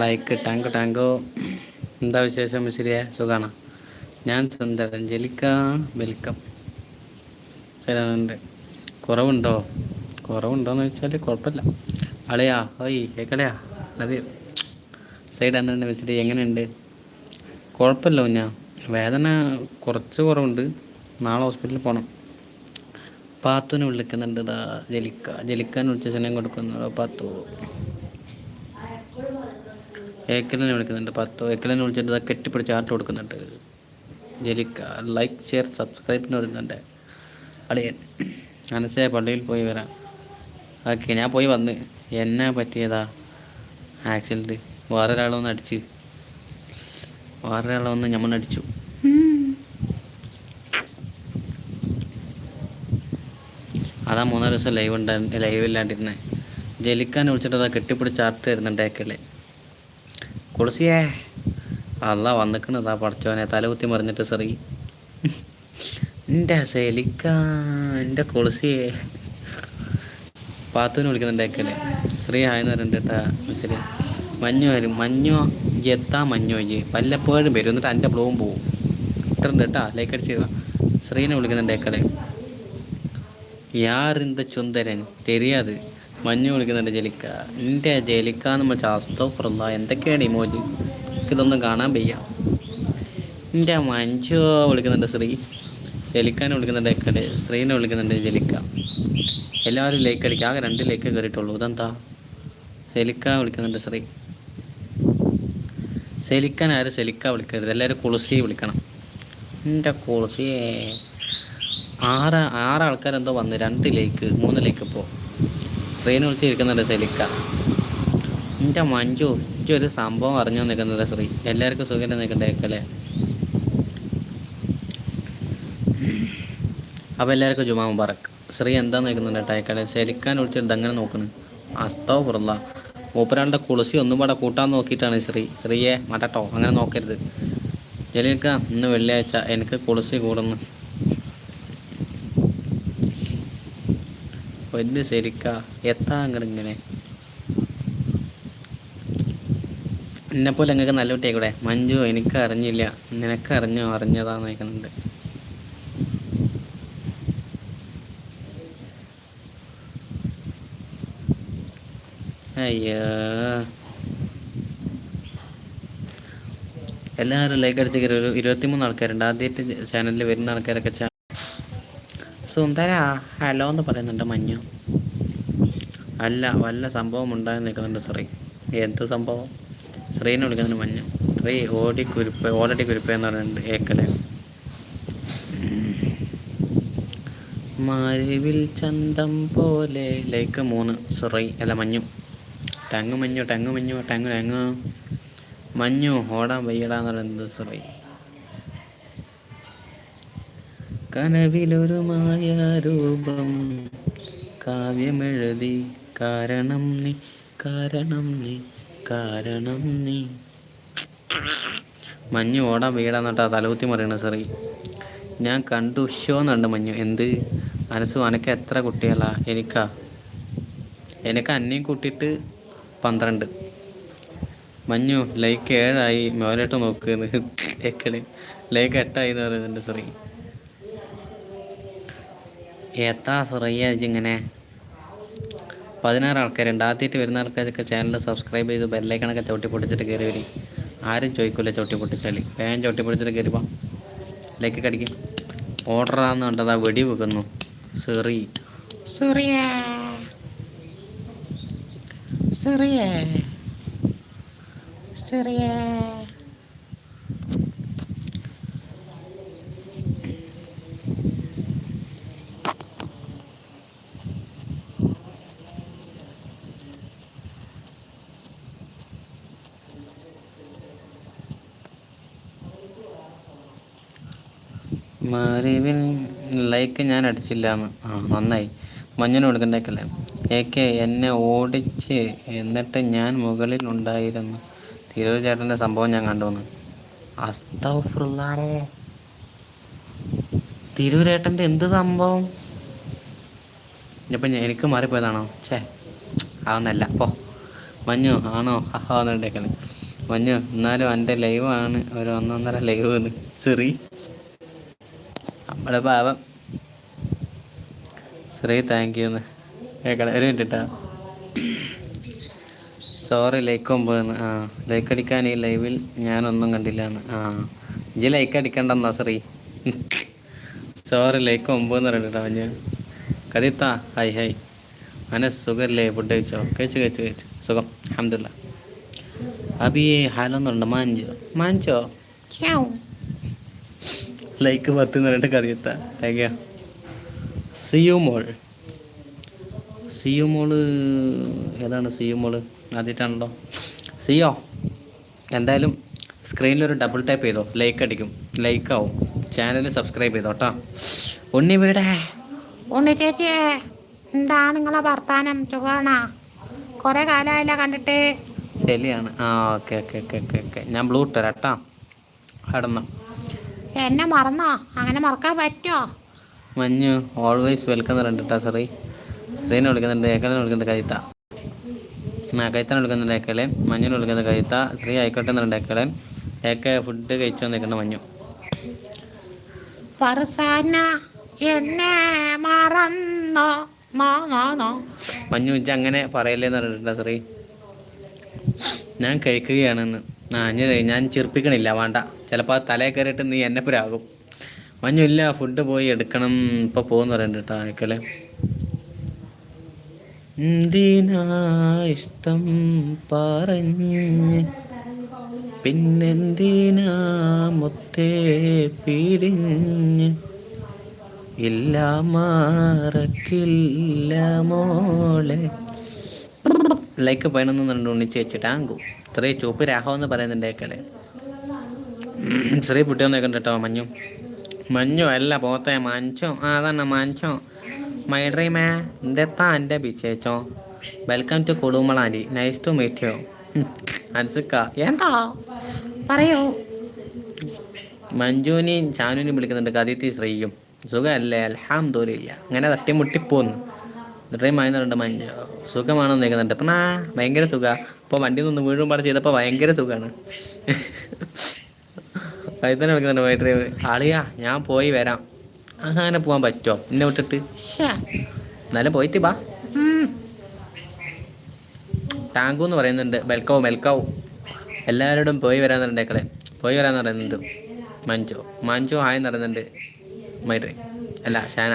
Like tank tango എന്താ വിശേഷം മിശ്രിയെ സുഖാണ? ഞാൻ സുന്ദരൻ ജലിക്ക വെൽക്കം ശരിയുണ്ട് കുറവുണ്ടോ? കുറവുണ്ടോന്ന് വെച്ചാൽ കുഴപ്പമില്ല. അളയാ ഓയ് കേക്കടയാ? അത് സൈഡ് എന്നുണ്ട് വെച്ചിട്ട് എങ്ങനെയുണ്ട്? കുഴപ്പമില്ല ഞാൻ വേദന കുറച്ച് കുറവുണ്ട്. നാളെ ഹോസ്പിറ്റലിൽ പോകണം പാത്തുവിനെ വിളിക്കുന്നുണ്ട്. ജലിക്ക ജലിക്കാൻ വിളിച്ച ചെന്നൈ കൊടുക്കുന്നു. പാത്തു. ഏക്കലിനെ വിളിക്കുന്നുണ്ട് പത്തു. ഏക്കലിനെ വിളിച്ചിട്ട് ഇതാ കെട്ടിപ്പിടിച്ച് ആർട്ട് കൊടുക്കുന്നുണ്ട്. ജലിക്ക ലൈക്ക് ഷെയർ സബ്സ്ക്രൈബിന് വരുന്നുണ്ട് അളിയൻ മനസ്സേ പള്ളിയിൽ പോയി വരാം. ഓക്കെ ഞാൻ പോയി വന്ന്. എന്നെ പറ്റിയതാ? ആക്സിഡന്റ് വേറെ ഒരാളെ വന്ന് അടിച്ച് വേറെ ഒരാളെ അടിച്ചു. അതാ മൂന്നാൽ ദിവസം ലൈവ് ഉണ്ടായി ലൈവ് ഇല്ലാണ്ടിരുന്നേ. ജലിക്കാൻ വിളിച്ചിട്ട് അതാ കെട്ടിപ്പിടിച്ച് ആർട്ട് തരുന്നുണ്ട് കുളിസിയേ കുളിസിയേ വന്നിക്കണ് വന്നിക്കണതാ പഠിച്ചോനെ തലകുത്തി മറിഞ്ഞിട്ട് ശ്രീ എന്റെ സെലിക്ക എന്റെ കുളിസിയെ. പാത്തുവിന് വിളിക്കുന്നുണ്ടേക്കല്ലേ ശ്രീ ആയെന്ന് പറഞ്ഞിട്ട് കേട്ടാ മഞ്ഞു വരും മഞ്ഞോ എത്താ മഞ്ഞോ ഇ വല്ലപ്പോഴും വരും. എന്നിട്ട് എന്റെ ബ്ലോവും പോവും. ഇട്ടിട്ടുണ്ട് കേട്ടാ ലൈക്ക് അടിച്ച് ശ്രീനെ വിളിക്കുന്നുണ്ടേക്കല്ലേ യാർ ഇന്ത ചുന്ദരൻ തെരിയാത് മഞ്ഞ് വിളിക്കുന്നുണ്ട് ജലിക്ക. എന്റെ ജലിക്ക എന്ന് വെച്ചാൽ പ്രന്ത എന്തൊക്കെയാണ് ഇമോജി? ഇതൊന്നും കാണാൻ വയ്യ. എന്റെ മഞ്ജു വിളിക്കുന്നുണ്ട് ശ്രീ ജലിക്കാനെ വിളിക്കുന്നുണ്ട് എക്കടെ ശ്രീനെ വിളിക്കുന്നുണ്ട് ജലിക്ക. എല്ലാവരും ലേക്ക് അടിക്കുക ആകെ രണ്ട് ലേക്ക് കയറിയിട്ടുള്ളൂ. ഇതെന്താ? സെലിക്ക വിളിക്കുന്നുണ്ട് ശ്രീ സെലിക്കാൻ ആരും സെലിക്ക വിളിക്കരുത്. എല്ലാവരും കുളിസി വിളിക്കണം. എന്റെ കുളിസിയെ ആറ് ആറ് ആൾക്കാരെന്തോ വന്ന് രണ്ട് ലേക്ക് മൂന്ന് ഇപ്പോൾ ശ്രീനെ വിളിച്ചിരിക്കുന്നുണ്ട് ശലിക്ക എന്റെ മഞ്ജു ഒരു സംഭവം അറിഞ്ഞു നിൽക്കുന്നത് ശ്രീ. എല്ലാവർക്കും സുഖം നിൽക്കണ്ടേക്കല്ലേ? അപ്പോൾ എല്ലാവർക്കും ജുമാ മുബാറക്ക് ശ്രീ എന്താ നിൽക്കുന്നുണ്ട് ടൈക്കടെ ശരിക്കാൻ വിളിച്ചിട്ട് അങ്ങനെ നോക്കണ്? അസ്താവ് പുറല്ല മൂപ്പരാളുടെ കുളിസി ഒന്നും പാടെ കൂട്ടാൻ നോക്കിയിട്ടാണ് ശ്രീ. ശ്രീയെ മടട്ടോ. അങ്ങനെ നോക്കരുത്. ജലീൽക്ക ഇന്ന് വെള്ളിയാഴ്ച എനിക്ക് കുളിസി കൂടുന്നു. വലിയ ശരിക്ക. എത്താ അങ്ങനെ ഇങ്ങനെ എന്നെപ്പോലെ നിങ്ങൾക്ക് നല്ല കുട്ടിയായിക്കൂടെ? മഞ്ജു എനിക്ക് അറിഞ്ഞില്ല നിനക്ക് അറിഞ്ഞോ അറിഞ്ഞതാന്ന് നോക്കുന്നുണ്ട് അയ്യോ. എല്ലാവരും ലൈക്ക് അടിച്ചിരിക്കും ഒരു ഇരുപത്തിമൂന്ന് ആൾക്കാരുണ്ട്. ആദ്യമായിട്ട് ചാനലിൽ വരുന്ന ആൾക്കാരൊക്കെ സുന്ദര ഹലോ എന്ന് പറയുന്നുണ്ട് മഞ്ഞു. അല്ല വല്ല സംഭവം ഉണ്ടായി നിൽക്കുന്നുണ്ട് ശ്രീ. എന്ത് സംഭവം? ശ്രീനെ വിളിക്കുന്നുണ്ട് മഞ്ഞു. ശ്രീ ഓടി കുരുപ്പ് ഓടടി കുരുപ്പ് എന്ന് പറയുന്നുണ്ട് ഏക്കലെ. മരുവിൽ ചന്തം പോലെ. ലൈക്ക് മൂന്ന്. ശ്രീ അല്ല മഞ്ഞു. ടങ്ങ് മഞ്ഞു ടങ്ങ് മഞ്ഞു ടങ്ങ് ടങ്ങ്. മഞ്ഞു ഓടാൻ വയ്യടാന്ന് പറയുന്നത് ശ്രീ. കനവിലൊരു മായാരൂപം. കാവ്യമെഴുതി കാരണം നീ കാരണം നീ കാരണം നീ. മഞ്ഞു ഓടാൻ വീടാന്നിട്ടാ തലകുത്തി മറിയണ സാറി. ഞാൻ കണ്ടു ഷോന്നുണ്ട് മഞ്ഞു. എന്ത്? അനസു അനക്ക് എത്ര കുട്ടികളാ? എനിക്കാ? എനിക്ക് അന്നേയും കൂട്ടിയിട്ട് പന്ത്രണ്ട്. മഞ്ഞു ലൈക്ക് ഏഴായി. മോലോട്ട് നോക്കുന്നത് ലൈക്ക് എട്ടായി എന്ന് പറയുന്നുണ്ട് സോറി. എത്താ സുറയ്യ ഇങ്ങനെ പതിനാറ് ആൾക്കാരുണ്ട്. ആദ്യമായിട്ട് വരുന്ന ആൾക്കാരൊക്കെ ചാനൽ സബ്സ്ക്രൈബ് ചെയ്ത് ബെല്ലൈക്കണൊക്കെ ചവിട്ടി പൊട്ടിച്ചിട്ട് കയറി വരും. ആരും ചോദിക്കില്ല ചവിട്ടി പൊട്ടിച്ചാൽ വേഗം ചവിട്ടി പൊട്ടിച്ചിട്ട് കയറി പോ ലൈക്ക് കടിക്കും. ഓർഡറാന്ന് ആ വെടി വെക്കുന്നു. സെറി സെറിയേ സെറിയേ സെറിയേ മറിവിൽ ലൈക്ക് ഞാൻ അടിച്ചില്ല. എന്ന് നന്നായി. മഞ്ഞിന് കൊടുക്കണ്ടേക്കല്ലേ എ കെ എന്നെ ഓടിച്ച് എന്നിട്ട് ഞാൻ മുകളിൽ ഉണ്ടായിരുന്നു. തിരൂർ ചേട്ടന്റെ സംഭവം ഞാൻ കണ്ടുവന്നു അസ്തഫുള്ളാറേ തിരൂരേട്ടന്റെ എന്ത് സംഭവം? ഇപ്പം എനിക്ക് മാറിപ്പോയതാണോ? ഛേ ആവുന്നല്ല പോ. മഞ്ഞു ആണോ? ആവുന്നുണ്ടേക്കണേ മഞ്ഞു എന്നാലും എന്റെ ലൈവാണ് ഒരു ഒന്നൊന്നര ലൈവ് ശ്രീ നമ്മുടെ പാവം. ശ്രീ താങ്ക് യു എന്ന് കേൾക്കണം ഒരു മിനിറ്റ് കേട്ടോ സോറി ലൈക്ക് ഒമ്പതെന്ന് ആ ലൈക്ക് അടിക്കാൻ ഈ ലൈവിൽ ഞാനൊന്നും കണ്ടില്ല എന്ന്. ആ ഇജ്ജ് ലൈക്ക് അടിക്കണ്ടെന്നാ ശ്രീ? സോറി ലൈക്ക് ഒമ്പതെന്ന് പറഞ്ഞിട്ടാ ഞാൻ. കതിത്താ ഹൈ ഹൈ അനസ് സുഖല്ലേ? ഫുഡ് കഴിച്ചോ? കഴിച്ചു കഴിച്ചു കഴിച്ചു. സുഖം. അഹമ്മദില്ല അബിയെ ഹാലൊന്നുണ്ട്? മാഞ്ചോ? മാഞ്ചോ? ലൈക്ക് പത്ത് എന്ന് പറഞ്ഞിട്ട് കതിത്താ താങ്ക് യു സിയു മോൾ. സിയു മോൾ. ഏതാണ് സിയു മോൾ? ആദ്യമായിട്ടാണല്ലോ. സിയോ എന്തായാലും സ്ക്രീനിലൊരു ഡബിൾ ടാപ്പ് ചെയ്തോ. ലൈക്ക് അടിക്കും. ലൈക്ക് ആവും. ചാനൽ സബ്സ്ക്രൈബ് ചെയ്തോ കേട്ടോ ഉണ്ണി വീടേ. ഉണ്ണി ചേച്ചി എന്താണ് നിങ്ങളെ വർത്താനം? സുഖമാണോ കുറേ കാലമായില്ല കണ്ടിട്ട്. ശരിയാണ്. ആ okay okay okay okay okay ഞാൻ ബ്ലൂ ഇട്ടുതരാം കേട്ടോ കടന്നു എന്നെ മറന്നോ? അങ്ങനെ മറക്കാൻ പറ്റുമോ മഞ്ഞു ഓൾവേസ് വെൽക്കം എന്ന് കേട്ടോ സറി ശ്രീനെ വിളിക്കുന്നുണ്ട് ഏക്കളെ വിളിക്കുന്നുണ്ട് കൈത്ത ആ കൈത്തനെ വിളിക്കുന്നുണ്ട് ഏക്കളെ. മഞ്ഞിനെ വിളിക്കുന്നത് കൈത്ത ശ്രീ ആയിക്കോട്ടെ എന്നുണ്ട് ഏക്കളെ. ഏക്ക ഫുഡ് കഴിച്ചു നിൽക്കുന്ന മഞ്ഞു. പറസാന എന്നെ മറന്നോ? മഞ്ഞു ഉച്ച അങ്ങനെ പറയല്ലേന്ന് പറഞ്ഞിട്ടുണ്ടാ സാറി ഞാൻ കഴിക്കുകയാണെന്ന്. ആ ഞാൻ ഞാൻ ചിർപ്പിക്കണില്ല വേണ്ട. ചിലപ്പോൾ തലയിൽ കയറിയിട്ട് നീ എന്നെ പുരാകും. മഞ്ഞില്ല ഫുഡ് പോയി എടുക്കണം. ഇപ്പോൾ പോകുന്ന പറയണ്ട കേട്ടോ അയക്കലെ ഇഷ്ടം പറഞ്ഞ്? പിന്നെന്തിനാ മുത്തേ പിരിഞ്ഞ്? ഇല്ല മാറക്കില്ല മോളെ. ലൈക്ക് പതിനൊന്ന് രണ്ട് ഉണ്ണിച്ച് വെച്ചിട്ട് ആങ്കു ഇത്രയും ചുവപ്പ് രാഹോ എന്ന് പറയുന്നുണ്ട് ഏക്കടെ ചെറിയ കുട്ടി വന്നേക്കണ്ട കേട്ടോ മഞ്ഞു. മഞ്ഞു അല്ല പോത്തെ മഞ്ചോ. ആ അതന്നെ മഞ്ചോ. മൈഡ്രീമേ എന്തെത്താ എന്റെ ബിച്ചേച്ചോ വെൽക്കം ടു കുടുംബളാന്റി നൈസ് ടു മീറ്റ് യു അൻസുക്ക എന്താ? പറയൂ. മഞ്ജുവിനെയും ഷാനുവിനെയും വിളിക്കുന്നുണ്ട്. കതിത്തി ശ്രീയും. സുഖമല്ലേ? അൽഹാംദൂലില്ല അങ്ങനെ തട്ടിമുട്ടിപ്പോന്ന് ഇത്രയും മായുന്നുണ്ട് മഞ്ഞ സുഖമാണെന്ന് നിൽക്കുന്നുണ്ട് അപ്പം ആ ഭയങ്കര സുഖ. ഇപ്പോൾ വണ്ടി നിന്ന് വീഴും പാടെ ചെയ്തപ്പോൾ ഭയങ്കര സുഖമാണ് പൈതന്നെ വിളിക്കുന്നുണ്ട് വൈദ്യുതി ആളിയാ ഞാൻ പോയി വരാം. അങ്ങനെ പോകാൻ പറ്റുമോ എന്നെ വിട്ടിട്ട്. എന്നാലും പോയിട്ട് ബാ ടാങ്കു എന്ന് പറയുന്നുണ്ട്. വെൽക്കാവും വെൽക്കാവും. എല്ലാവരോടും പോയി വരാൻ പറഞ്ഞേക്കളെ പോയി വരാന്ന് പറയുന്നുണ്ട് മഞ്ചോ മഞ്ചോ ഹായ് എന്ന് പറയുന്നുണ്ട്. മൈട്രി അല്ല ഷാന.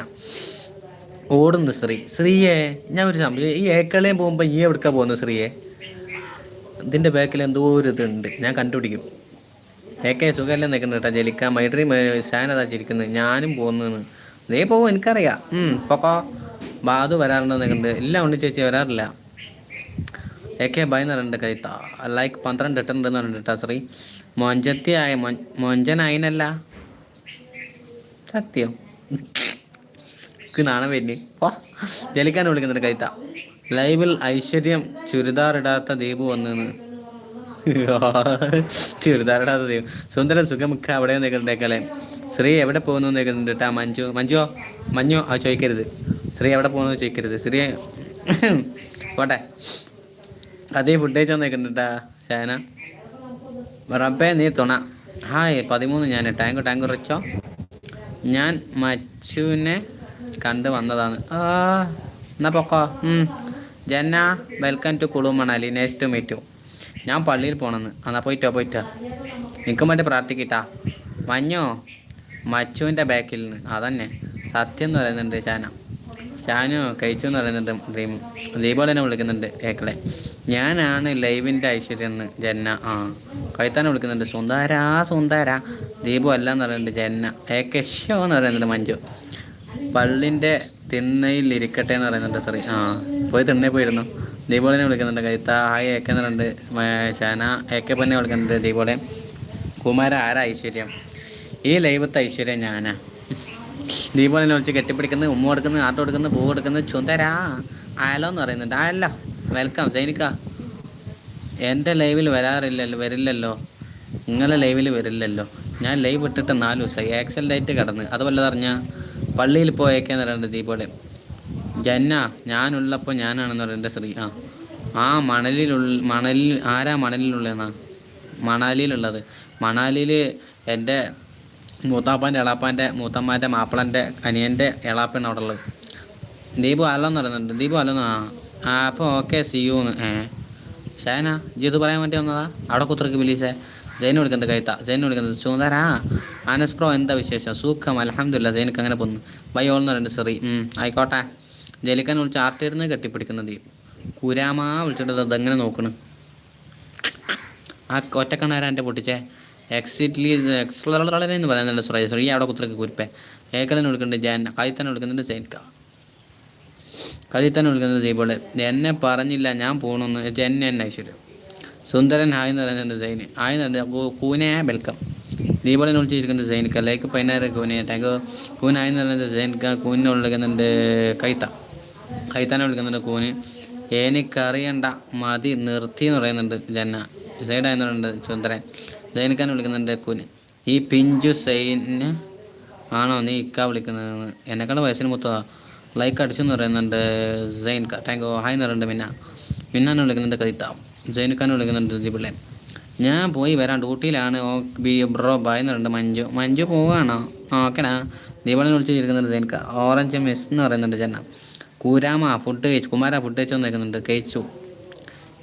ഓടുന്നു ശ്രീ. ശ്രീയെ ഞാൻ ഒരു സംശയം ഈ ഏക്കളയും പോകുമ്പോൾ ഈ എവിടുക്കാ പോകുന്നത് ശ്രീയെ? ഇതിന്റെ ബാക്കിൽ എന്തോ ഒരു ഇതുണ്ട്. ഞാൻ കണ്ടുപിടിക്കും. ഏക്കെ സുഖമല്ലേ നിൽക്കുന്നത് കേട്ടോ? ജലിക്ക മൈട്രി ശാനതാ ചിരിക്കുന്നത്. ഞാനും പോകുന്നതെന്ന്. നീ പോകും എനിക്കറിയാം. പൊക്കോ. ബാധു വരാറുണ്ടോ നിൽക്കുന്നുണ്ട് എല്ലാം ഉണ്ട് ചേച്ചി വരാറില്ല. ഏക്കെ കെ ബൈ കൈത്ത ലൈക്ക് പന്ത്രണ്ട് ഇട്ടുണ്ടെന്ന് പറഞ്ഞിട്ട് ശ്രീ. മൊഞ്ചത്തി ആയ മൊഞ്ചനായിനല്ല. സത്യം. എനിക്ക് നാണം വരുന്നേ. വാ. ജലിക്കാൻ വിളിക്കുന്നുണ്ട് കൈത്ത. ലൈവിൽ ഐശ്വര്യം ചുരിദാർ ഇടാത്ത ദീപു വന്നെന്ന്. ചുരിദാർ ഇടാത്ത ദീപു. സുന്ദരൻ സുഖമുഖ അവിടെ നിൽക്കുന്നുണ്ടേക്കല്ലേ ശ്രീ എവിടെ പോകുന്നു നിൽക്കുന്നുണ്ട് കേട്ടാ മഞ്ജു മഞ്ജുവോ? മഞ്ഞോ ആ ചോദിക്കരുത്. ശ്രീ എവിടെ പോകുന്നു ചോദിക്കരുത്. ശ്രീ പോട്ടെ. അതേ ഫുഡ് കഴിച്ചാൽ നിൽക്കുന്നുണ്ടാ ഷാന? റബ്ബേ നീ തുണ. ഹായ് പതിമൂന്ന് ഞാൻ. ടാങ്ക് ടാങ്ക് റിച്ചോ ഞാൻ മച്ചുവിനെ കണ്ട് വന്നതാണ്. എന്നാ പൊക്കോ. ജന ജന്ന welcome to Kullu Manali. Next meet ഞാൻ പള്ളിയിൽ പോണെന്ന്. എന്നാ പോയിട്ടോ പോയിട്ടോ. നിൽക്കും വേണ്ടി പ്രാർത്ഥിക്കട്ടാ. മഞ്ഞോ? മച്ചുവിന്റെ ബാക്കിൽ നിന്ന്. അതന്നെ. സത്യം എന്ന് പറയുന്നുണ്ട് ഷാന. ഷാനു കഴിച്ചു എന്ന് പറയുന്നുണ്ട് ഡ്രീം. ദീപോളിനെ വിളിക്കുന്നുണ്ട് ഏക്കളെ ഞാനാണ് ലൈവിന്റെ ഐശ്വര്യം എന്ന് ജന്ന. ആ കൈത്താനെ വിളിക്കുന്നുണ്ട്. സുന്ദര സുന്ദര. ദീപു അല്ല എന്ന് പറയുന്നുണ്ട് ജന്ന. ഏക്കെ ഷോ എന്ന് പറയുന്നുണ്ട് മഞ്ജു. പള്ളിന്റെ തിണ്ണയിൽ ഇരിക്കട്ടെ എന്ന് പറയുന്നുണ്ട് സറി ആ പോയി തിണ്ണയിൽ പോയിരുന്നു. ദീപോളിനെ വിളിക്കുന്നുണ്ട് കൈത്ത ഹായ് ഏക്കെ എന്ന് പറയുന്നുണ്ട്. ഷാന ഏക്കെ പന്നെ വിളിക്കുന്നുണ്ട് ദീപാവലി കുമാര ആരാ ഐശ്വര്യം? ഈ ലൈവത്തെ ഐശ്വര്യം ഞാനാ. ദീപോളിനെ വിളിച്ച് കെട്ടിപ്പിടിക്കുന്നത് ഉമ്മ കൊടുക്കുന്നത് ആട്ടം കൊടുക്കുന്നത് പൂ കൊടുക്കുന്നത് ചുന്തരാ ആയാലോ എന്ന് പറയുന്നുണ്ട്. ആയല്ലോ വെൽക്കം സൈനിക്ക. എന്റെ ലൈവിൽ വരാറില്ലല്ലോ വരില്ലല്ലോ. നിങ്ങളെ ലൈവിൽ വരില്ലല്ലോ. ഞാൻ ലൈവ് ഇട്ടിട്ട് നാല് ദിവസമായി. ആക്സിഡന്റ് ആയിട്ട് കിടന്ന്. അതുപോലെ വല്ലതറിഞ്ഞ പള്ളിയിൽ പോയേക്കെന്ന് പറയുന്നത് ദീപാവലി ജന്ന ഞാനുള്ളപ്പോൾ ഞാനാണെന്ന് പറയുന്നത് ശ്രീ ആ ആ മണലിലുള്ള മണലിൽ ആരാ മണലിലുള്ളതെന്നാ? മണാലിയിലുള്ളത്. മണാലിയിൽ എന്റെ മൂത്താപ്പാന്റെ എളാപ്പാന്റെ മൂത്തമ്മാന്റെ മാപ്പിളന്റെ അനിയന്റെ എളാപ്പാണ് അവിടെ ഉള്ളത്. ദീപു അല്ലെന്ന് പറയുന്നുണ്ട്. ദീപു അല്ലെന്ന് ആ അപ്പോൾ ഓക്കെ സിയൂന്ന് യു എന്ന്. ഏ? ഷാന ഇജ്ജ് പറയാൻ വേണ്ടി വന്നതാ? അവിടെ കുത്തിറക്ക് വിളിച്ചേ. ജൈൻ കൊടുക്കുന്നത് കൈത്ത ജൈന് കൊടുക്കുന്നത് ചുമതരാ അനസ് പ്രോ എന്താ വിശേഷം? സൂഖം അലഹമില്ല ജൈനക്ക് അങ്ങനെ പോകുന്നു ബൈ ഓൾ എന്ന് പറയുന്നത് സെറി. ആയിക്കോട്ടെ. ജലിക്കാൻ വിളിച്ച് ആർട്ടിരുന്ന് കെട്ടിപ്പിടിക്കുന്നത് കുരാമ വിളിച്ചിട്ട് അതെങ്ങനെ നോക്കണ്. ആ ഒറ്റക്കണ്ണാരാ എന്റെ പൊട്ടിച്ചേ? എക്സിറ്റ്ലി എക്സ്ലറ എന്ന് പറയുന്നുണ്ട് സുരേഷ് ഈ അവിടെ കുത്തിറക്ക് കുരിപ്പേ. ഏക്കലിനെ വിളിക്കുന്നുണ്ട് ജാൻ കൈത്തന്നെ വിളിക്കുന്നുണ്ട് ജൈൻക കതിത്തന്നെ വിളിക്കുന്നത് ദീപോളെ എന്നെ പറഞ്ഞില്ല ഞാൻ പോകണമെന്ന് ജന്നെ ഐശ്വര്യം. സുന്ദരൻ ഹായ് എന്ന് പറയുന്നത് സൈന്. ഹായ് എന്ന് പറയുന്നത് കൂനയായ വെൽക്കം. ദീപാവലി വിളിച്ചിരിക്കുന്നത് സൈനിക്ക. ലൈക്ക് കൂനെ. ടാങ്ക്. കൂൻ ഹായ് എന്ന് പറയുന്നത് സൈനിക്ക. കൂനിനെ വിളിക്കുന്നുണ്ട് കൈത്ത. കൈത്താനെ വിളിക്കുന്നുണ്ട് കൂന്. എനിക്കറിയണ്ട മതി നിർത്തി എന്ന് പറയുന്നുണ്ട് ജന്ന. സൈഡായി എന്ന് പറയുന്നുണ്ട് സുന്ദരൻ. സൈനിക്കാനെ വിളിക്കുന്നുണ്ട് കൂന്. ഈ പിഞ്ചു സൈന് ആണോ നീ ഇക്ക വിളിക്കുന്നത് എന്നെക്കാളും വയസ്സിന് മുത്തതാ. ലൈക്ക് അടിച്ചെന്ന് പറയുന്നുണ്ട് സൈൻ ടാങ്കോ. ഹായ് എന്ന് പറയുന്നുണ്ട് മിന്ന. മിന്നാന്ന് വിളിക്കുന്നുണ്ട് കവിത സൈനിക്കാനെ വിളിക്കുന്നുണ്ട് ദിപിള്ളെ. ഞാൻ പോയി വരാം. ഡ്യൂട്ടിയിലാണ്. ഓ ബി ബ്രോ ബായ് എന്നുണ്ട് മഞ്ജു. മഞ്ജു പോവുകയാണോ? ഓക്കെടാ. ദീപളിനെ വിളിച്ചിരിക്കുന്നുണ്ട് സൈനിക്ക ഓറഞ്ച് മിസ് എന്ന് പറയുന്നുണ്ട് ചേട്ടന. കൂരാമ ഫുഡ് കഴിച്ചു. കുമാര ഫുഡ് കഴിച്ചു നിൽക്കുന്നുണ്ട് കഴിച്ചു.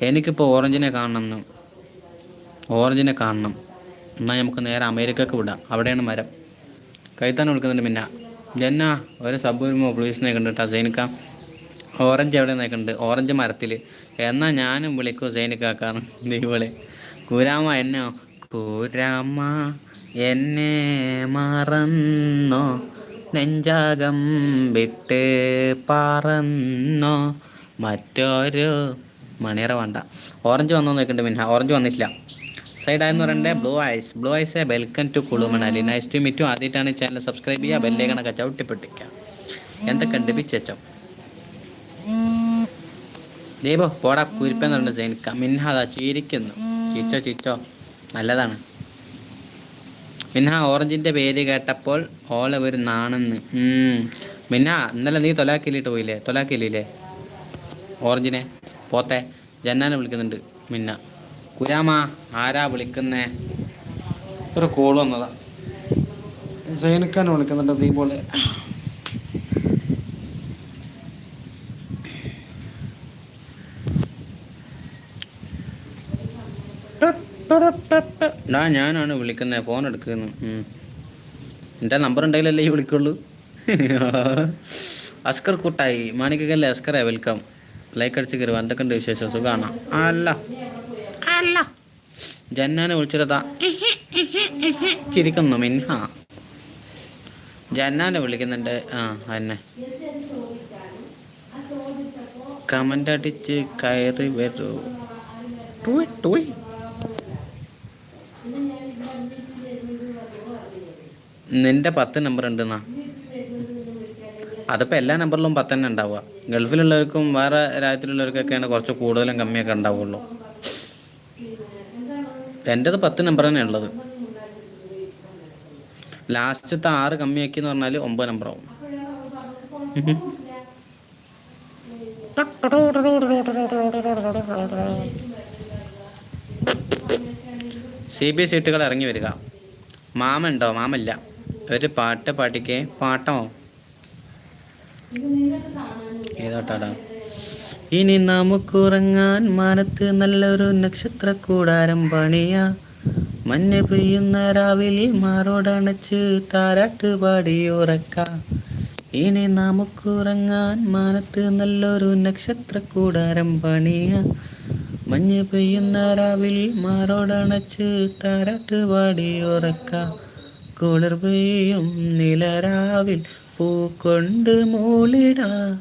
എനിക്കിപ്പോൾ ഓറഞ്ചിനെ കാണണം എന്ന്. ഓറഞ്ചിനെ കാണണം. എന്നാൽ നമുക്ക് നേരെ അമേരിക്കക്ക് വിടാം. അവിടെയാണ് മരം. കൈത്താൻ വിളിക്കുന്നുണ്ട് പിന്നെ ജന്ന ഒരു സബ് വരുമ്പോൾ പ്ലീസ് നിൽക്കുന്നുണ്ട് കേട്ടോ സൈനിക്ക ഓറഞ്ച് എവിടെ നിൽക്കുന്നുണ്ട്? ഓറഞ്ച് മരത്തിൽ എന്നാൽ ഞാനും വിളിക്കും സൈനിക്കാക്കാന്ന് വിളി. കൂരാമ എന്നോ കൂരാമ എന്നെ മറന്നോ? നെഞ്ചാകം വിട്ട് പറന്നോ? മറ്റൊരു മണിയറ വേണ്ട. ഓറഞ്ച് വന്നോ നിൽക്കുന്നുണ്ട് മിൻഹ. ഓറഞ്ച് വന്നിട്ടില്ല. സൈഡ് ആയെന്ന് പറയണ്ടേ? Blue eyes blue eyes welcome to Kullu Manali. Nice to meet ആദ്യമായിട്ടാണ് ചാനൽ സബ്സ്ക്രൈബ് ചെയ്യുക ബെല്ലേക്കണൊക്കെ ചവിട്ടിപ്പൊട്ടിക്കുക. എന്തൊക്കെയുണ്ട് പിച്ചോ ദീപോ പോടാ കുരിപ്പെന്നുണ്ട് മിൻഹ അതാ ചിരിക്കുന്നു. ചിച്ചോ ചിച്ചോ നല്ലതാണ്. മിൻഹ ഓറഞ്ചിന്റെ പേര് കേട്ടപ്പോൾ ഓല ഒരു നാണെന്ന്. മിന്ന ഇന്നലെ നീ തൊലാക്കിലിട്ട് പോയില്ലേ? തൊലാക്കില്ലേ ഓറഞ്ചിനെ. പോത്തെ. ജന്നാനെ വിളിക്കുന്നുണ്ട് മിന്ന കുരാമ ആരാ വിളിക്കുന്നേ? ഒരു കോൾ വന്നതാ. സൈനിക്കാനെ വിളിക്കുന്നുണ്ട് ദീപോലെ ഡാ ഞാനാണ് വിളിക്കുന്നത് ഫോൺ എടുക്കുന്നു. എന്റെ നമ്പർ ഉണ്ടെങ്കിലല്ലേ ഈ വിളിക്കുള്ളൂ. അസ്കർ കൂട്ടായി. മാണിക്കല്ലേ അസ്കറെ വെൽക്കം ലൈക്ക് അടിച്ച് കയറുക എന്തൊക്കെയുണ്ട് വിശേഷം? സുഖമാണ് അല്ല. അല്ല. ജന്നാനെ വിളിച്ചിട്ടതാ ചിരിക്കുന്നു മിൻഹ. ജന്നാനെ വിളിക്കുന്നുണ്ട്. ആ തന്നെ കമന്റ് അടിച്ച് കയറി വരൂ. ടൂയ് ടൂയ്. നിന്റെ പത്ത് നമ്പർ ഉണ്ടെന്നാ അതിപ്പോൾ എല്ലാ നമ്പറിലും പത്ത് തന്നെ ഉണ്ടാവുക. ഗൾഫിലുള്ളവർക്കും വേറെ രാജ്യത്തിലുള്ളവർക്കൊക്കെയാണ് കുറച്ച് കൂടുതലും കമ്മിയൊക്കെ ഉണ്ടാവുള്ളൂ. എന്റെത് പത്ത് നമ്പർ തന്നെ ഉള്ളത്. ലാസ്റ്റത്തെ ആറ് കമ്മിയാക്കി എന്ന് പറഞ്ഞാൽ ഒമ്പത് നമ്പറാവും സി ബി സീറ്റുകൾ ഇറങ്ങി വരിക. മാമ ഉണ്ടോ? മാമല്ല ഒരു പാട്ട് പാടിക്കേ. പാട്ടോ? ഏതോട്ടാടാ? ഇനി നമുക്കുറങ്ങാൻ മാനത്ത് നല്ലൊരു നക്ഷത്ര കൂടാരം പണിയ. മഞ്ഞ പെയ്യുന്ന രാവിൽ മാറോടണച്ച് താരാട്ട് പാടി ഉറക്ക. ഇനി നമുക്കുറങ്ങാൻ മാനത്ത് നല്ലൊരു നക്ഷത്ര കൂടാരം പണിയ. മഞ്ഞ പെയ്യുന്ന രാവിൽ മാറോടണച്ച് താരാട്ട് പാടി ഉറക്ക. കുളിർ പെയ്യും നിലരാവിൽ പൂക്കൊണ്ട് മൂളിടാ.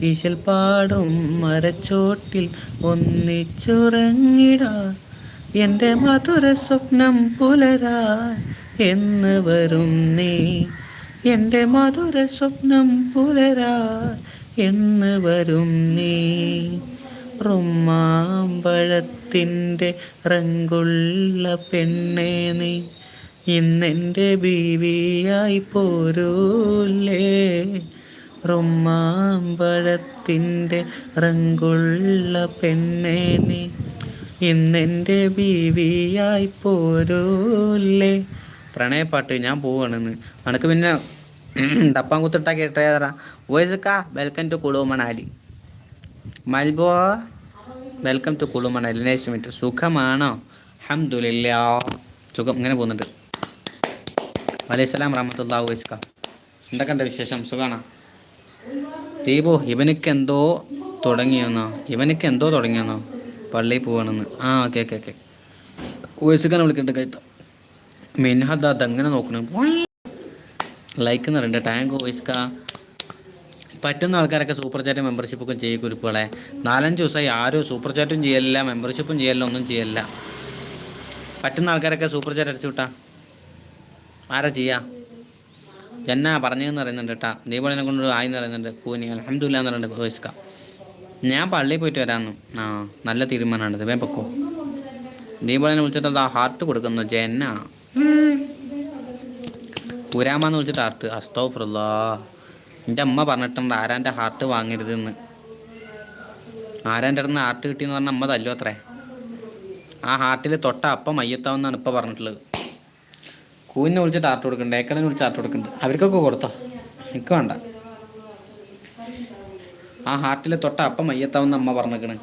ഈശൽ പാടും മരച്ചോട്ടിൽ ഒന്നിച്ചുറങ്ങിടാ. എന്റെ മധുര സ്വപ്നം പുലരാ എന്ന് വരും നീ. എന്റെ മധുര സ്വപ്നം പുലരാ എന്ന് വരും നീ. റുമാമ്പഴത്തിന്റെ റങ്കുള്ള പെണ്ണേ നീ. ഇന്നെന്റെ ബീവിയായി പോരൂല്ലേ? റുമാമ്പഴത്തിന്റെ റങ്കുള്ള പെണ്ണേ നീ ഇന്നെന്റെ ബീവിയായി പോരൂല്ലേ? പ്രണയപ്പാട്ട് ഞാൻ പോവാണെന്ന്. അനക്ക് പിന്നെ ഡപ്പാൻ കുത്തിട്ട കേട്ടേതറ വോയിസക്ക welcome to Kullu Manali മൽബോ welcome to Kullu Manali nice meet സുഖമാണോ? അഹമ്മദില്ല സുഖം. ഇങ്ങനെ പോകുന്നുണ്ട്. വലൈസ്സലാം റഹമത്തുള്ള വൈസ്ക എന്തൊക്കെയുണ്ട് വിശേഷം? സുഖാണോ? ദീപു ഇവനക്ക് എന്തോ തുടങ്ങിയെന്നോ? ഇവനക്ക് എന്തോ തുടങ്ങിയെന്നോ? പള്ളിയിൽ പോവാണെന്ന്. ആ ഓക്കെ ഓക്കെ ഓക്കെ. വോയിസ്ക്കാനെ വിളിക്കണ്ട കൈത്ത. മിൻഹദ് അതെങ്ങനെ നോക്കണം? ലൈക്ക് എന്ന് പറയണ്ട. ടാങ്ക് വൈസ്ക പറ്റുന്ന ആൾക്കാരൊക്കെ സൂപ്പർ ചാറ്റ് മെമ്പർഷിപ്പൊക്കെ ചെയ്യും കുരുപ്പുകളെ. നാലഞ്ച് ദിവസമായി ആരും സൂപ്പർ ചാറ്റും ചെയ്യലില്ല മെമ്പർഷിപ്പും ചെയ്യലില്ല ഒന്നും ചെയ്യലില്ല. പറ്റുന്ന ആൾക്കാരൊക്കെ സൂപ്പർ ചാറ്റ് അടിച്ചു വിട്ടാ. ആരാ ചെയ്യാ? ജന്ന പറഞ്ഞതെന്ന് പറയുന്നുണ്ട് കേട്ടാ. ദീപാവളിനെ കൊണ്ട് ആയി എന്ന് പറയുന്നുണ്ട് പൂനി അലഹമില്ല എന്ന് പറയുന്നുണ്ട് വോയിസ്ക ഞാൻ പള്ളിയിൽ പോയിട്ട് വരാമെന്നു. ആ നല്ല തീരുമാനമാണ് വേം പൊക്കോ. ദീപാവളിനെ വിളിച്ചിട്ട് അതാ ഹാർട്ട് കൊടുക്കുന്നു? ജന്ന. പുരാമെന്ന് വിളിച്ചിട്ട് ഹാർട്ട് അസ്തോഫുറല്ലാ. എന്റെ അമ്മ പറഞ്ഞിട്ടുണ്ട് ആരാന്റെ ഹാർട്ട് വാങ്ങരുതെന്ന്. ആരാന്റെ അടുത്ത് ഹാർട്ട് കിട്ടിയെന്ന് പറഞ്ഞാൽ അമ്മ തല്ലോ അത്രേ. ആ ഹാർട്ടിൽ തൊട്ട അപ്പം മയ്യത്താവെന്നാണ് ഇപ്പം പറഞ്ഞിട്ടുള്ളത്. കൂവിനെ വിളിച്ചിട്ട് ആർട്ട് കൊടുക്കുന്നുണ്ട് ഏക്കണനെ വിളിച്ച് ആർട്ട് കൊടുക്കുന്നുണ്ട് അവർക്കൊക്കെ കൊടുത്തോ? എനിക്ക് വേണ്ട. ആ ഹാർട്ടിലെ തൊട്ട അപ്പം മയ്യത്താവുന്ന അമ്മ പറഞ്ഞേക്കണ്.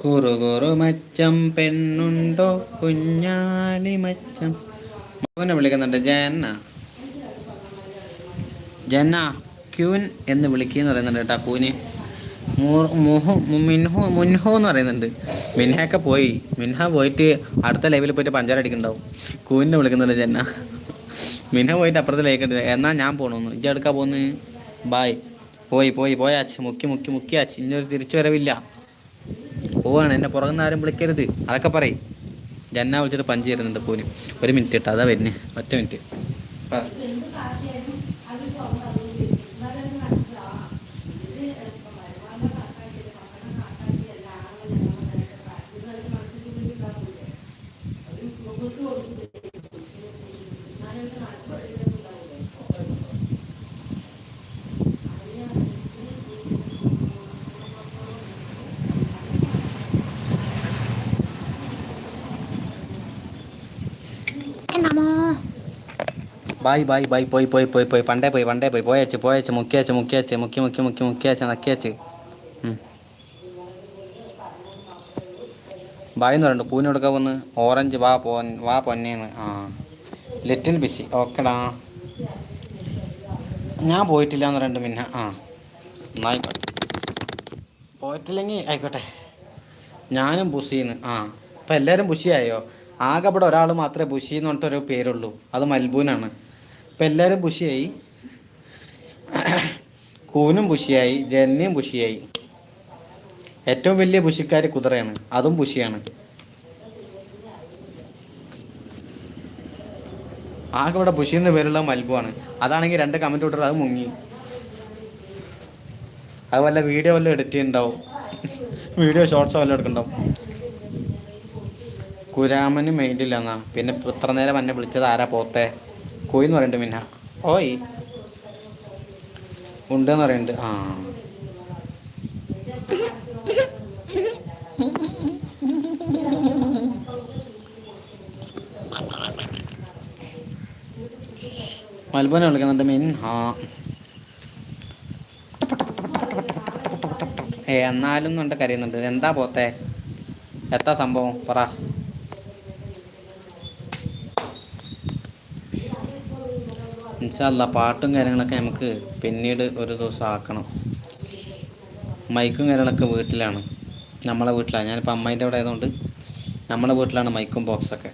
കുറു കുറു മച്ചം പെണ്ണുണ്ടോ? കുഞ്ഞാലി മച്ചം. മകനെ വിളിക്കുന്നുണ്ട്. ജന ജന ക്യൂൻ എന്ന് വിളിക്കുന്നു പറയുന്നുണ്ട് കേട്ടോ കൂന് മിൻഹു മുൻഹു എന്ന് പറയുന്നുണ്ട്. മിൻഹയൊക്കെ പോയി. മിൻഹ പോയിട്ട് അടുത്ത ലൈവിൽ പോയിട്ട് പഞ്ചാര അടിക്കണ്ടാവും കൂവിനെ വിളിക്കുന്നുണ്ട് ജന്ന. മിൻഹ പോയിട്ട് അപ്പുറത്തെ ലേക്ക് എന്നാ ഞാൻ പോണോന്ന്. ഇജ്ജ് എടുക്കാൻ പോകുന്നു ബായ് പോയി പോയി പോയാച്ച് മുക്കി മുക്കി മുക്കി മുക്കിയാച്ച് ഇന്നൊരു തിരിച്ചു വരവില്ല പോവാണ്. എന്നെ പുറകുന്ന ആരും വിളിക്കരുത്. അതൊക്കെ പറയ്. ജന്ന വിളിച്ചിട്ട് പഞ്ച് തരുന്നുണ്ട് പോലും ഒരു മിനിറ്റ് കേട്ടോ അതാ വരുന്നേ. ഒറ്റ മിനിറ്റ് പറ. എന്നമോ ബായ് ബായ് ബായ് പോയി പോയി പോയി പോയി. പണ്ടേ പോയി പണ്ടേ പോയി. പോയച്ച് പോയച്ച് മുക്കിയച്ച് മുക്കിയച്ച് മുക്കി മുക്കി മുക്കി മുക്കിയച്ച് നക്കിയച്ച്. ബായ് എന്ന് പറയുന്നുണ്ട് പൂവിന് കൊടുക്കാൻ വന്ന് ഓറഞ്ച് വാ പോ വാ പൊന്നേന്ന്. ആ. Little busy. ഓക്കെടാ. ഞാൻ പോയിട്ടില്ല എന്ന് പറയുന്നുണ്ട് പിന്നെ. ആ. എന്നായിക്കോട്ടെ. പോയിട്ടില്ലെങ്കിൽ ആയിക്കോട്ടെ. ഞാനും ബുസിന്ന്. ആ. അപ്പം എല്ലാവരും ബുഷിയായോ ആകെ ഇവിടെ ഒരാൾ മാത്രമേ ബുഷി പറഞ്ഞിട്ടൊരു പേരുള്ളൂ. അത് മൽബൂനാണ്. ഇപ്പം എല്ലാവരും ബുഷിയായി കൂനും ബുഷിയായി ജന്നയും ബുഷിയായി ഏറ്റവും വലിയ ബുഷിക്കാർ കുതിരയാണ്. അതും ബുഷിയാണ് ആകെ ഇവിടെ ബുഷി എന്ന് പേരുള്ള മൽബുവാണ്. അതാണെങ്കിൽ രണ്ട് കമന്റ് വിട്ടിട്ട് അത് മുങ്ങി. അത് വല്ല വീഡിയോ വല്ലതും എഡിറ്റ് ചെയ്യുന്നുണ്ടാവും വീഡിയോ ഷോർട്സോ വല്ലതും എടുക്കുന്നുണ്ടാവും കുരാമന് മൈൻഡില്ല എന്നാ പിന്നെ ഇത്ര നേരം എന്നെ വിളിച്ചത് ആരാ പോത്തെ? കോയി എന്ന് പറയുന്നുണ്ട് പിന്നെ ഓയ്. ഉണ്ടെന്ന് പറയുന്നുണ്ട് ആ. മൽബോനെ വിളിക്കുന്നുണ്ട് മീൻ ആ ഏ എന്നാലും കരയുന്നുണ്ട്. എന്താ പോത്തെ? എത്താ സംഭവം? പറ. ഇൻഷല്ല പാട്ടും കാര്യങ്ങളൊക്കെ നമുക്ക് പിന്നീട് ഒരു ദിവസം ആക്കണം. മൈക്കും കാര്യങ്ങളൊക്കെ വീട്ടിലാണ്. നമ്മളെ വീട്ടിലാണ്. ഞാനിപ്പോൾ അമ്മേന്റെ അവിടെ ആയതുകൊണ്ട് നമ്മളെ വീട്ടിലാണ് മൈക്കും ബോക്സൊക്കെ.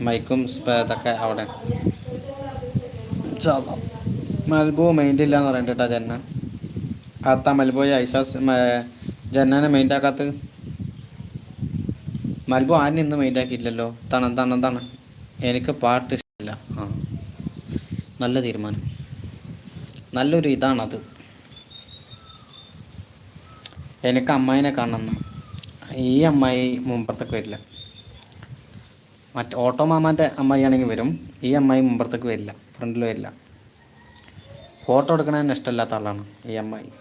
മൈക്കും ഇതൊക്കെ അവിടെ. മൽബോ മൈൻഡ് ഇല്ല എന്ന് പറയണ്ട ജന്ന. അത്ത മൽബോയ് ഐഷാസ് മ- ജന്നാനെ മൈൻഡ് ആക്കാത്ത. മൽബു ആരും ഇന്ന് മൈൻഡ് ആക്കിയില്ലല്ലോ? തണം തണം എന്താണ് എനിക്ക് പാട്ട് ഇഷ്ടമില്ല ആ. നല്ല തീരുമാനം. നല്ലൊരു ഇതാണത്. എനിക്ക് അമ്മായിനെ കാണണം. ഈ അമ്മായി മുമ്പത്തേക്ക് വരില്ല. മറ്റേ ഓട്ടോ മാമാന്റെ അമ്മായി ആണെങ്കിൽ വരും. ഈ അമ്മായി മുമ്പത്തേക്ക് വരില്ല. ഫ്രണ്ടിൽ വരില്ല. ഫോട്ടോ എടുക്കണതിന് ഇഷ്ടമില്ലാത്ത ആളാണ് ഈ അമ്മായി.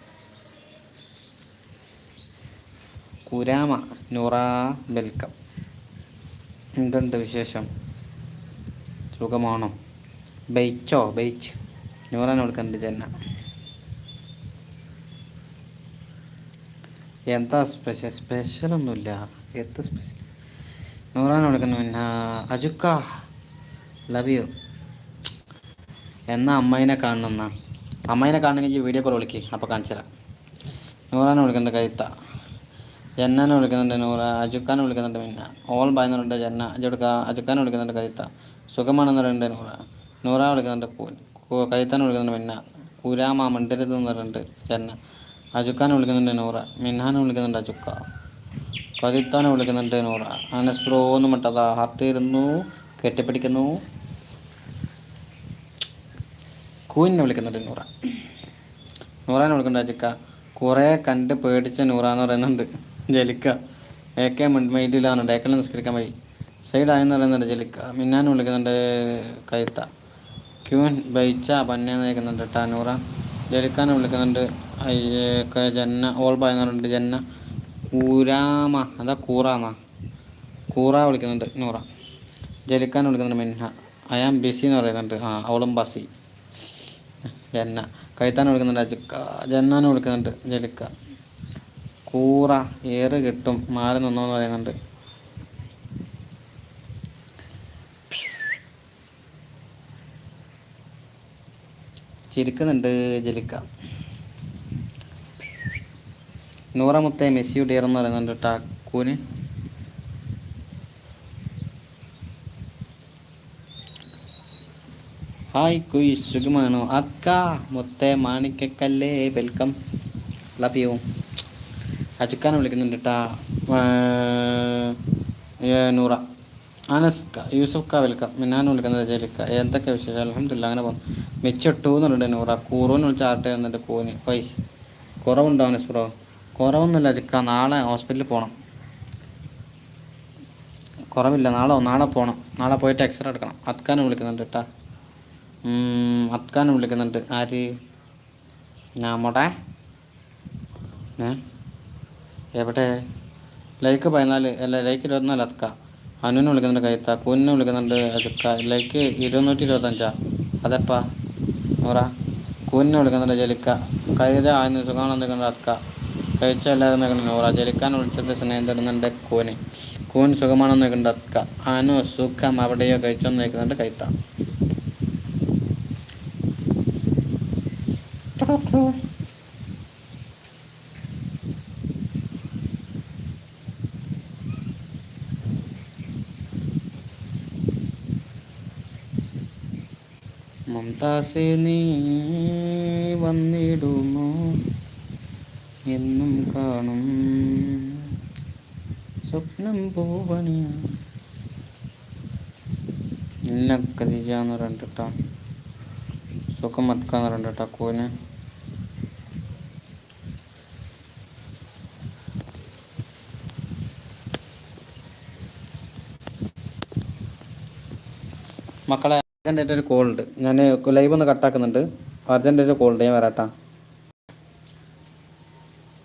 കുരാമ നൂറ വെൽക്കം. എന്തുണ്ട് വിശേഷം? സുഖമാണോ? ബെയ്ച്ചോ ബൈച്ച് നൂറാൻ കൊടുക്കുന്നുണ്ട് ജന്ന എന്താ സ്പെഷ്യൽ സ്പെഷ്യലൊന്നുമില്ല എന്ത് സ്പെഷ്യൽ നൂറാൻ കൊടുക്കുന്നു പിന്നെ അജുക്ക ലവ് യു എന്നാ അമ്മായിനെ കാണണമെന്നാ അമ്മായിനെ കാണണമെങ്കിൽ വീഡിയോ കോൾ വിളിക്ക് അപ്പോൾ കാണിച്ചു തരാം നൂറാനെ വിളിക്കുന്നുണ്ട് കൈത്ത ജന്നാനെ വിളിക്കുന്നുണ്ട് നൂറ അജുക്കാനെ വിളിക്കുന്നുണ്ട് പിന്നെ ഓൾ പറയുന്നുണ്ട് ജന്ന അജുക്ക അജുക്കാനെ വിളിക്കുന്നുണ്ട് കൈത്ത സുഖമാണെന്ന് പറയുന്നുണ്ട് നൂറ നൂറ വിളിക്കുന്നുണ്ട് കൈത്താൻ വിളിക്കുന്നുണ്ട് മിന്ന കുരാമ മണ്ടരത്ത് എന്ന് പറയുന്നുണ്ട് ചെന്ന. അജുക്കാനെ വിളിക്കുന്നുണ്ട് നൂറ മിൻഹാനെ വിളിക്കുന്നുണ്ട് അജുക്ക. കതിത്താനെ വിളിക്കുന്നുണ്ട് നൂറ. അനസ് ബ്രോ എന്ന് മട്ടതാ ഹാർട്ട് ഇരുന്നു കെട്ടിപ്പിടിക്കുന്നു. കൂനെ വിളിക്കുന്നുണ്ട് നൂറ. നൂറാനെ വിളിക്കുന്നുണ്ട് അജുക്ക. കുറേ കണ്ട് പേടിച്ച നൂറ എന്ന് പറയുന്നുണ്ട് ജലിക്ക. എ കെ മൈൻഡിലാണുണ്ട് നിസ്കരിക്കാൻ വഴി. സൈഡായെന്ന് പറയുന്നുണ്ട് ജലിക്ക. മിന്നാനെ വിളിക്കുന്നുണ്ട് കൈത്ത ക്യൂൻ ബൈച്ച പന്നെ നയിക്കുന്നുണ്ട് ടാനൂറ നൂറ. ജലിക്കാനെ വിളിക്കുന്നുണ്ട്. അയ്യേ, ക- ജന്ന ഓൾ പറയുന്നുണ്ട് ജന്ന കൂരാമ അതാ കൂറാന്നാ. കൂറ വിളിക്കുന്നുണ്ട് നൂറ. ജലിക്കാൻ വിളിക്കുന്നുണ്ട് മിൻഹ. ഐ ആം ബിസി എന്ന് പറയുന്നുണ്ട്. ആ അവളും ബസി. ജന്ന. കൈത്താൻ വിളിക്കുന്നുണ്ട് അജിക്ക ജന്നാനെ വിളിക്കുന്നുണ്ട് ജലിക്ക. കൂറ ഏറ് കിട്ടും. മാറി നിന്നോ എന്ന് പറയുന്നുണ്ട്. ചിരിക്കുന്നുണ്ട് ജലിക്ക. നൂറാമത്തെ മെസ്സിയുടെ എന്ന് പറയുന്നുണ്ട് ടാക്കൂന്. ഹായ് കുയ് സുഖമാണോ? അക്ക മൊത്തെ മാണിക്കക്കല്ലേ വെൽക്കം. ലവ് യു അജുക്കാനെ വിളിക്കുന്നുണ്ട് കേട്ടാ നൂറ. അനസ്ക യൂസഫ്ക വെൽക്കം. മിന്നാനെ വിളിക്കുന്നത് ജലിക്ക. എന്തൊക്കെ വിശേഷം? അലഹമില്ല അങ്ങനെ പോകും മെച്ചിട്ടു എന്നുണ്ട് നൂറ കൂറൂന്ന് വിളിച്ച ആട്ടെ എന്നിട്ട് കൂന്. പൈ കുറവുണ്ടോ അനസ് ബ്രോ? കുറവൊന്നുമില്ല ചിക്ക നാളെ ഹോസ്പിറ്റലിൽ പോകണം കുറവില്ല നാളെ നാളെ പോകണം നാളെ പോയിട്ട് എക്സ്റേ എടുക്കണം. അത്കാനും വിളിക്കുന്നുണ്ട് കേട്ടാ അത്കാനും വിളിക്കുന്നുണ്ട്. ആര്? നമ്മുടെ എവിടെ? ലൈക്ക് പതിനാല് അല്ല ലൈക്ക് ഇരുപത്തിനാല് അത്ക. അനുവിനെ വിളിക്കുന്നുണ്ട് കൈത്ത. കൂനിനെ വിളിക്കുന്നുണ്ട് അതുക്ക ലൈക്ക് ഇരുന്നൂറ്റി ഇരുപത്തഞ്ചാ. അതെപ്പാ? നൂറ കൂനിനെ വിളിക്കുന്നുണ്ട് ജലിക്ക. കൈത ആയിരുന്നു സുഖമാണ് നിൽക്കുന്നത് അക്ക. കഴിച്ച എല്ലാവരും നിൽക്കുന്നുണ്ട് നൂറ ജലിക്കാൻ വിളിച്ചത് സ്നേഹം തരുന്നുണ്ട് കൂന് കൂൻ സുഖമാണ് നിൽക്കുന്നുണ്ട് അക്ക. അനു സുഖം അവിടെയോ കഴിച്ചോന്ന് നിൽക്കുന്നുണ്ട് കൈത്ത. മമതാസെ നീ വന്നിടുമോ എന്നും കാണും. സ്വപ്നം പൂവണിയ. ഇന്ന കതിജാന്ന് പറഞ്ഞിട്ടാ സുഖം മത്കാന്ന് പറഞ്ഞിട്ടാ കൂന്. മക്കളെ അർജന്റായിട്ട് ഒരു കോൾ ഉണ്ട്. ഞാൻ ലൈവ് ഒന്ന് കട്ടാക്കുന്നുണ്ട് അർജന്റായിട്ട് കോൾ ഉണ്ട്. ഞാൻ വരാട്ടാ.